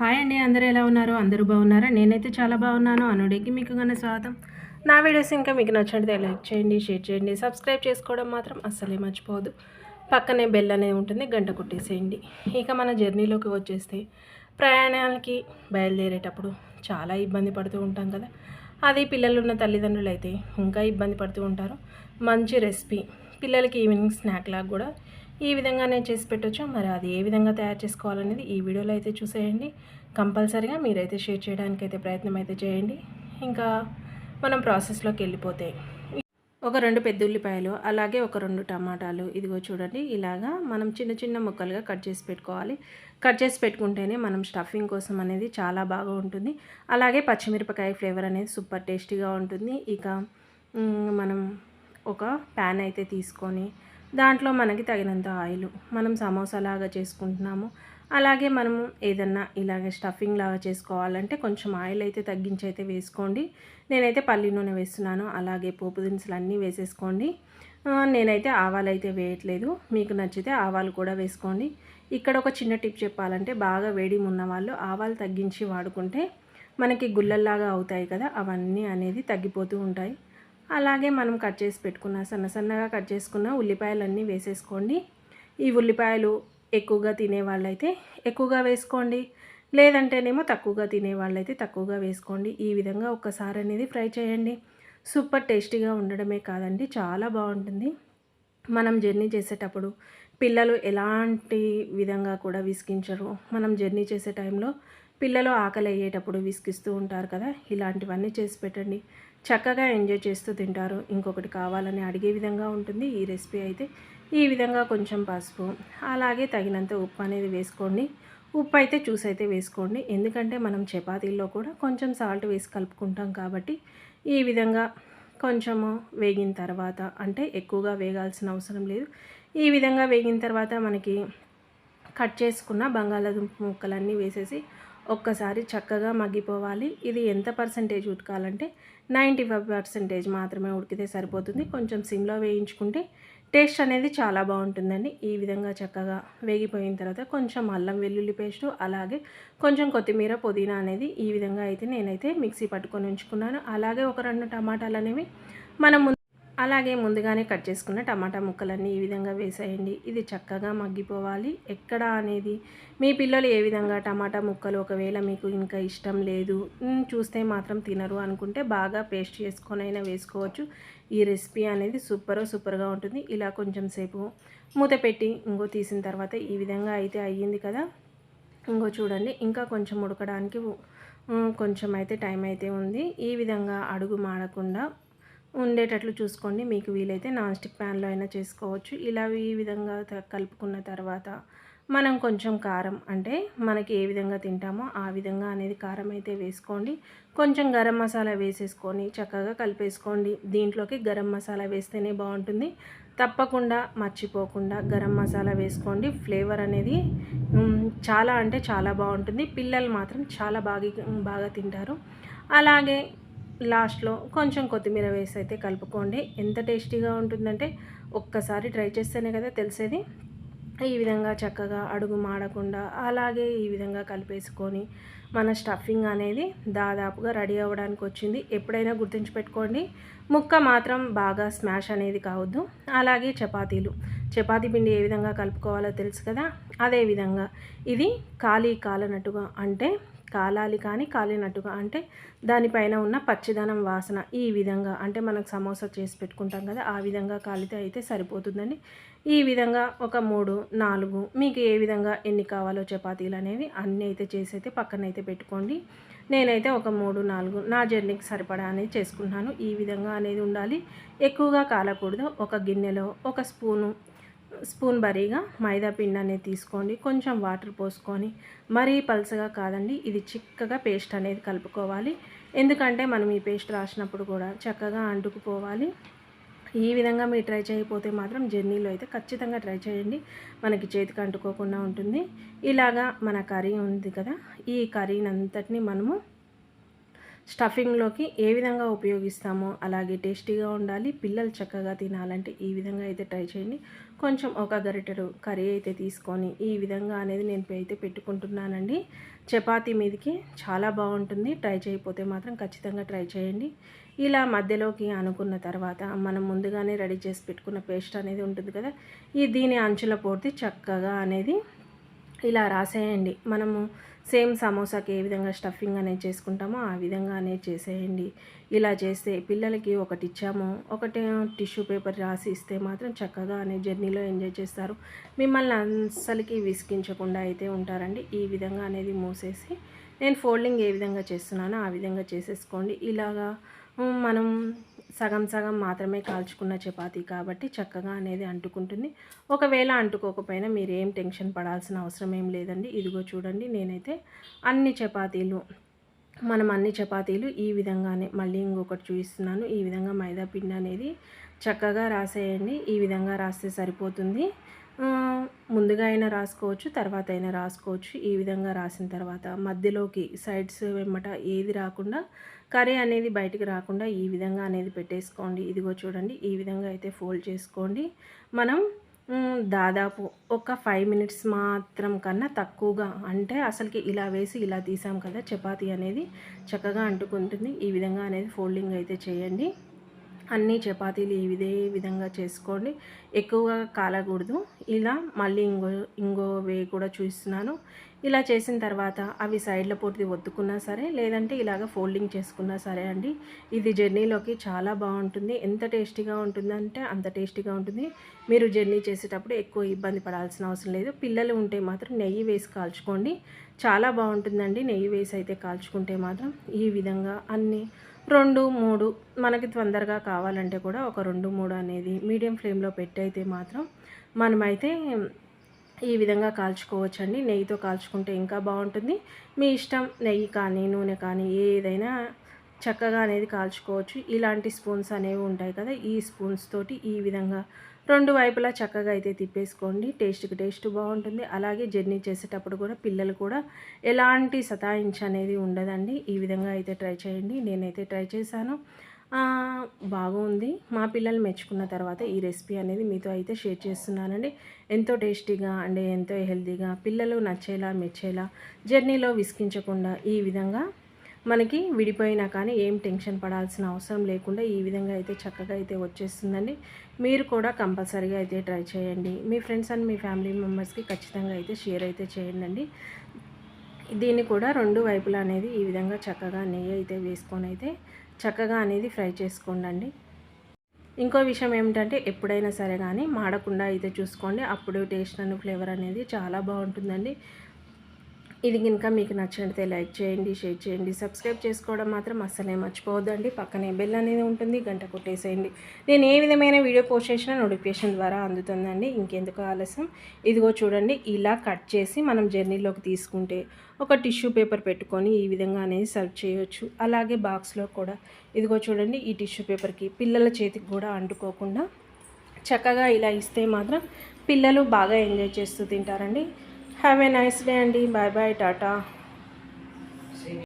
Hi అండి అందరూ ఎలా ఉన్నారు? అందరూ బాగున్నారా? నేనైతే చాలా బాగున్నాను. అనుడికి మీకు కన్నా స్వాగతం. నా వీడియోస్ ఇంకా మీకు నచ్చినట్లయితే లైక్ చేయండి షేర్ చేయండి సబ్స్క్రైబ్ చేసుకోవడం మాత్రం అస్సలే మర్చిపోవద్దు. పక్కనే బెల్ అనేది ఉంటుంది గంట కొట్టేసేయండి. ఇక మన జర్నీలోకి వచ్చేస్తే ప్రయాణాలకి బయలుదేరేటప్పుడు చాలా ఇబ్బంది పడుతూ ఉంటాం కదా. అది పిల్లలున్న తల్లిదండ్రులు అయితే ఇంకా ఇబ్బంది పడుతూ ఉంటారు. మంచి రెసిపీ. పిల్లలకి ఈవినింగ్ స్నాక్ లాగా కూడా ఈ విధంగానే చేసి పెట్టొచ్చు? మరి అది ఏ విధంగా తయారు చేసుకోవాలనేది ఈ వీడియోలో అయితే చూసేయండి. కంపల్సరీగా మీరైతే షేర్ చేయడానికి అయితే ప్రయత్నం అయితే చేయండి. ఇంకా మనం ప్రాసెస్లోకి వెళ్ళిపోతే ఒక రెండు పెద్ద ఉల్లిపాయలు అలాగే ఒక రెండు టమాటాలు. ఇదిగో చూడండి ఇలాగా మనం చిన్న చిన్న ముక్కలుగా కట్ చేసి పెట్టుకోవాలి. కట్ చేసి పెట్టుకుంటేనే మనం స్టఫింగ్ కోసం అనేది చాలా బాగా ఉంటుంది. అలాగే పచ్చిమిరపకాయ ఫ్లేవర్ అనేది సూపర్ టేస్టీగా ఉంటుంది. ఇక మనం ఒక ప్యాన్ అయితే తీసుకొని దాంట్లో మనకి తగినంత ఆయిల్ మనం సమోసా లాగా చేసుకుంటున్నాము. అలాగే మనము ఏదన్నా ఇలాగే స్టఫింగ్ లాగా చేసుకోవాలంటే కొంచెం ఆయిల్ అయితే తగ్గించి అయితే వేసుకోండి. నేనైతే పల్లి నూనె వేస్తున్నాను అలాగే పోపు దినుసులు అన్నీ వేసేసుకోండి. నేనైతే ఆవాలు అయితే వేయట్లేదు. మీకు నచ్చితే ఆవాలు కూడా వేసుకోండి. ఇక్కడ ఒక చిన్న టిప్ చెప్పాలంటే బాగా వేడి ఉన్న వాళ్ళు ఆవాలు తగ్గించి వాడుకుంటే మనకి గుల్లల్లాగా అవుతాయి కదా అవన్నీ అనేది తగ్గిపోతూ ఉంటాయి. అలాగే మనం కట్ చేసి పెట్టుకున్న సన్న సన్నగా కట్ చేసుకున్న ఉల్లిపాయలన్నీ వేసేసుకోండి. ఈ ఉల్లిపాయలు ఎక్కువగా తినే వాళ్ళైతే ఎక్కువగా వేసుకోండి. లేదంటేనేమో తక్కువగా తినేవాళ్ళైతే తక్కువగా వేసుకోండి. ఈ విధంగా ఒక్కసారి అనేది ఫ్రై చేయండి. సూపర్ టేస్టీగా ఉండడమే కాదండి చాలా బాగుంటుంది. మనం జర్నీ చేసేటప్పుడు పిల్లలు ఎలాంటి విధంగా కూడా విసిగించరు. మనం జర్నీ చేసే టైంలో పిల్లలు ఆకలి అయ్యేటప్పుడు విసిగిస్తూ ఉంటారు కదా ఇలాంటివన్నీ చేసి పెట్టండి. చక్కగా ఎంజాయ్ చేస్తూ తింటారు. ఇంకొకటి కావాలని అడిగే విధంగా ఉంటుంది. ఈ రెసిపీ అయితే ఈ విధంగా కొంచెం పసుపు అలాగే తగినంత ఉప్పు అనేది వేసుకోండి. ఉప్పు అయితే చూసి అయితే వేసుకోండి. ఎందుకంటే మనం చపాతీల్లో కూడా కొంచెం సాల్ట్ వేసి కలుపుకుంటాం కాబట్టి ఈ విధంగా కొంచెము వేగిన తర్వాత అంటే ఎక్కువగా వేగాల్సిన అవసరం లేదు. ఈ విధంగా వేగిన తర్వాత మనకి కట్ చేసుకున్న బంగాళాదుంప ముక్కలన్నీ వేసేసి ఒక్కసారి చక్కగా మగ్గిపోవాలి. ఇది ఎంత పర్సంటేజ్ ఉడకాలంటే నైంటీ ఫైవ్ పర్సెంటేజ్ మాత్రమే ఉడికితే సరిపోతుంది. కొంచెం సిమ్లో వేయించుకుంటే టేస్ట్ అనేది చాలా బాగుంటుందండి. ఈ విధంగా చక్కగా వేగిపోయిన తర్వాత కొంచెం అల్లం వెల్లుల్లి పేస్టు అలాగే కొంచెం కొత్తిమీర పుదీనా అనేది ఈ విధంగా అయితే నేనైతే మిక్సీ పట్టుకొని ఉంచుకున్నాను. అలాగే ఒక రెండు టమాటాలు అనేవి మనం ముందు అలాగే ముందుగానే కట్ చేసుకున్న టమాటా ముక్కలన్నీ ఈ విధంగా వేసేయండి. ఇది చక్కగా మగ్గిపోవాలి. ఎక్కడ అనేది మీ పిల్లలు ఏ విధంగా టమాటా ముక్కలు ఒకవేళ మీకు ఇంకా ఇష్టం లేదు చూస్తే మాత్రం తినరు అనుకుంటే బాగా పేస్ట్ చేసుకొని అయినా వేసుకోవచ్చు. ఈ రెసిపీ అనేది సూపర్ సూపర్గా ఉంటుంది. ఇలా కొంచెం సేపు మూత పెట్టి ఇంకో తీసిన తర్వాత ఈ విధంగా అయితే అయ్యింది కదా. ఇంకో చూడండి ఇంకా కొంచెం ఉడకడానికి కొంచెం అయితే టైం అయితే ఉంది. ఈ విధంగా అడుగు మాడకుండా ఉండేటట్లు చూసుకోండి. మీకు వీలైతే నాన్ స్టిక్ ప్యాన్లో అయినా చేసుకోవచ్చు. ఇలా ఈ విధంగా కలుపుకున్న తర్వాత మనం కొంచెం కారం అంటే మనకి ఏ విధంగా తింటామో ఆ విధంగా అనేది కారం అయితే వేసుకోండి. కొంచెం గరం మసాలా వేసేసుకొని చక్కగా కలిపేసుకోండి. దీంట్లోకి గరం మసాలా వేస్తేనే బాగుంటుంది. తప్పకుండా మర్చిపోకుండా గరం మసాలా వేసుకోండి. ఫ్లేవర్ అనేది చాలా అంటే చాలా బాగుంటుంది. పిల్లలు మాత్రం చాలా బాగా బాగా తింటారు. అలాగే లాస్ట్లో కొంచెం కొత్తిమీర వేసి అయితే కలుపుకోండి. ఎంత టేస్టీగా ఉంటుందంటే ఒక్కసారి ట్రై చేస్తేనే కదా తెలిసేది. ఈ విధంగా చక్కగా అడుగు మాడకుండా అలాగే ఈ విధంగా కలిపేసుకొని మన స్టఫింగ్ అనేది దాదాపుగా రెడీ అవ్వడానికి వచ్చింది. ఎప్పుడైనా గుర్తుంచుపెట్టుకోండి ముక్క మాత్రం బాగా స్మాష్ అనేది కావద్దు. అలాగే చపాతీలు. చపాతీ పిండి ఏ విధంగా కలుపుకోవాలో తెలుసు కదా? అదే విధంగా ఇది ఖాళీ కాలనట్టుగా అంటే కాలాలి కానీ కాలినట్టుగా అంటే దానిపైన ఉన్న పచ్చిదనం వాసన ఈ విధంగా అంటే మనకు సమోసా చేసి పెట్టుకుంటాం కదా ఆ విధంగా కాలితే అయితే సరిపోతుందండి. ఈ విధంగా ఒక మూడు నాలుగు మీకు ఏ విధంగా ఎన్ని కావాలో చపాతీలు అనేవి అన్నీ అయితే చేసి అయితే పక్కన అయితే పెట్టుకోండి. నేనైతే ఒక మూడు నాలుగు నా జర్నీకి సరిపడా అనేది చేసుకుంటున్నాను. ఈ విధంగా అనేది ఉండాలి. ఎక్కువగా కాలకూడదు. ఒక గిన్నెలో ఒక స్పూను స్పూన్ బరీగా మైదా పిండి అనేది తీసుకోండి. కొంచెం వాటర్ పోసుకొని మరీ పలుసగా కాదండి ఇది చిక్కగా పేస్ట్ అనేది కలుపుకోవాలి. ఎందుకంటే మనం ఈ పేస్ట్ రాసినప్పుడు కూడా చక్కగా అంటుకుపోవాలి. ఈ విధంగా మీరు ట్రై చేయకపోతే మాత్రం జర్నీలో అయితే ఖచ్చితంగా ట్రై చేయండి. మనకి చేతికి అంటుకోకుండా ఉంటుంది. ఇలాగా మన కర్రీ ఉంది కదా ఈ కర్రీని అంతటిని మనము స్టఫింగ్లోకి ఏ విధంగా ఉపయోగిస్తామో అలాగే టేస్టీగా ఉండాలి పిల్లలు చక్కగా తినాలంటే ఈ విధంగా అయితే ట్రై చేయండి. కొంచెం ఒక గరిటెడు కర్రీ అయితే తీసుకొని ఈ విధంగా అనేది నేను అయితే పెట్టుకుంటున్నానండి. చపాతీ మీదకి చాలా బాగుంటుంది ట్రై చేయకపోతే మాత్రం ఖచ్చితంగా ట్రై చేయండి. ఇలా మధ్యలోకి అనుకున్న తర్వాత మనం ముందుగానే రెడీ చేసి పెట్టుకున్న పేస్ట్ అనేది ఉంటుంది కదా ఈ దీని అంచుల పూర్తి చక్కగా అనేది ఇలా రాసేయండి. మనము సేమ్ సమోసాకి ఏ విధంగా స్టఫింగ్ అనేది చేసుకుంటామో ఆ విధంగా అనేది చేసేయండి. ఇలా చేస్తే పిల్లలకి ఒకటి ఇచ్చాము ఒకటి టిష్యూ పేపర్ రాసి ఇస్తే మాత్రం చక్కగా అనే జర్నీలో ఎంజాయ్ చేస్తారు. మిమ్మల్ని అస్సలకి విసిగించకుండా అయితే ఉంటారండి. ఈ విధంగా అనేది మూసేసి నేను ఫోల్డింగ్ ఏ విధంగా చేస్తున్నానో ఆ విధంగా చేసేసుకోండి. ఇలాగా మనం సగం సగం మాత్రమే కాల్చుకున్న చపాతీ కాబట్టి చక్కగా అనేది అంటుకుంటుంది. ఒకవేళ అంటుకోకపోయినా మీరు ఏం టెన్షన్ పడాల్సిన అవసరం ఏం లేదండి. ఇదిగో చూడండి నేనైతే అన్ని చపాతీలు మనం అన్ని చపాతీలు ఈ విధంగానే మళ్ళీ ఇంకొకటి చూపిస్తున్నాను. ఈ విధంగా మైదా పిండి అనేది చక్కగా రాసేయండి. ఈ విధంగా రాస్తే సరిపోతుంది. ముందుగా అయినా రాసుకోవచ్చు తర్వాత అయినా రాసుకోవచ్చు. ఈ విధంగా రాసిన తర్వాత మధ్యలోకి సైడ్స్ వెంబట ఏది రాకుండా కర్రీ అనేది బయటికి రాకుండా ఈ విధంగా అనేది పెట్టేసుకోండి. ఇదిగో చూడండి ఈ విధంగా అయితే ఫోల్డ్ చేసుకోండి. మనం దాదాపు ఒక ఫైవ్ మినిట్స్ మాత్రం కన్నా తక్కువగా. అంటే అసలుకి ఇలా వేసి ఇలా తీసాం కదా చపాతీ అనేది చక్కగా అంటుకుంటుంది. ఈ విధంగా అనేది ఫోల్డింగ్ అయితే చేయండి. అన్ని చపాతీలు ఇదే విధంగా చేసుకోండి. ఎక్కువగా కాలకూడదు. ఇలా మళ్ళీ ఇంకో ఇంకో వే కూడా చూస్తున్నాను. ఇలా చేసిన తర్వాత అవి సైడ్ల పూర్తి ఒత్తుకున్నా సరే లేదంటే ఇలాగ ఫోల్డింగ్ చేసుకున్నా సరే అండి ఇది జర్నీలోకి చాలా బాగుంటుంది. ఎంత టేస్టీగా ఉంటుందంటే అంత టేస్టీగా ఉంటుంది. మీరు జర్నీ చేసేటప్పుడు ఎక్కువ ఇబ్బంది పడాల్సిన అవసరం లేదు. పిల్లలు ఉంటే మాత్రం నెయ్యి వేసి కాల్చుకోండి. చాలా బాగుంటుందండి. నెయ్యి వేసి అయితే కాల్చుకుంటే మాత్రం ఈ విధంగా అన్నీ రెండు మూడు మనకి తొందరగా కావాలంటే కూడా ఒక రెండు మూడు అనేది మీడియం ఫ్లేమ్లో పెట్టయితే మాత్రం మనమైతే ఈ విధంగా కాల్చుకోవచ్చండి. నెయ్యితో కాల్చుకుంటే ఇంకా బాగుంటుంది. మీ ఇష్టం నెయ్యి కానీ నూనె కానీ ఏదైనా చక్కగా అనేది కాల్చుకోవచ్చు. ఇలాంటి స్పూన్స్ అనేవి ఉంటాయి కదా ఈ స్పూన్స్ తోటి ఈ విధంగా రెండు వైపులా చక్కగా అయితే తిప్పేసుకోండి. టేస్ట్కి టేస్ట్ బాగుంటుంది. అలాగే జర్నీ చేసేటప్పుడు కూడా పిల్లలు కూడా ఎలాంటి సతాయించ అనేది ఉండదండి. ఈ విధంగా అయితే ట్రై చేయండి. నేనైతే ట్రై చేశాను. బాగుంది. మా పిల్లలు మెచ్చుకున్న తర్వాత ఈ రెసిపీ అనేది మీతో అయితే షేర్ చేస్తున్నానండి. ఎంతో టేస్టీగా అండ్ ఎంతో హెల్తీగా పిల్లలు నచ్చేలా మెచ్చేలా జర్నీలో విసికించకుండా ఈ విధంగా మనకి విడిపోయినా కానీ ఏం టెన్షన్ పడాల్సిన అవసరం లేకుండా ఈ విధంగా అయితే చక్కగా అయితే వచ్చేస్తుందండి. మీరు కూడా కంపల్సరీగా అయితే ట్రై చేయండి. మీ ఫ్రెండ్స్ అండ్ మీ ఫ్యామిలీ మెంబర్స్కి ఖచ్చితంగా అయితే షేర్ అయితే చేయండి దీన్ని కూడా రెండు వైపులా అనేది ఈ విధంగా చక్కగా నెయ్యి అయితే వేసుకొని అయితే చక్కగా అనేది ఫ్రై చేసుకోండి ఇంకో విషయం ఏమిటంటే ఎప్పుడైనా సరే కానీ మాడకుండా అయితే చూసుకోండి. అప్పుడు టేస్ట్ అండ్ ఫ్లేవర్ అనేది చాలా బాగుంటుందండి. ఇది కనుక మీకు నచ్చినట్లయితే లైక్ చేయండి షేర్ చేయండి సబ్స్క్రైబ్ చేసుకోవడం మాత్రం అస్సలే మర్చిపోవద్దండి. పక్కనే బెల్ అనేది ఉంటుంది గంట కొట్టేసేయండి. నేను ఏ విధమైన వీడియో పోస్ట్ చేసినా నోటిఫికేషన్ ద్వారా అందుతుందండి. ఇంకెందుకు ఆలస్యం? ఇదిగో చూడండి ఇలా కట్ చేసి మనం జర్నీలోకి తీసుకుంటే ఒక టిష్యూ పేపర్ పెట్టుకొని ఈ విధంగా అనేది సర్వ్ చేయొచ్చు. అలాగే బాక్స్లో కూడా. ఇదిగో చూడండి ఈ టిష్యూ పేపర్కి పిల్లల చేతికి కూడా అంటుకోకుండా చక్కగా ఇలా ఇస్తే మాత్రం పిల్లలు బాగా ఎంజాయ్ చేస్తూ తింటారండి. హ్యావ్ ఏ నైస్ డే అండి బాయ్ బాయ్ టాటా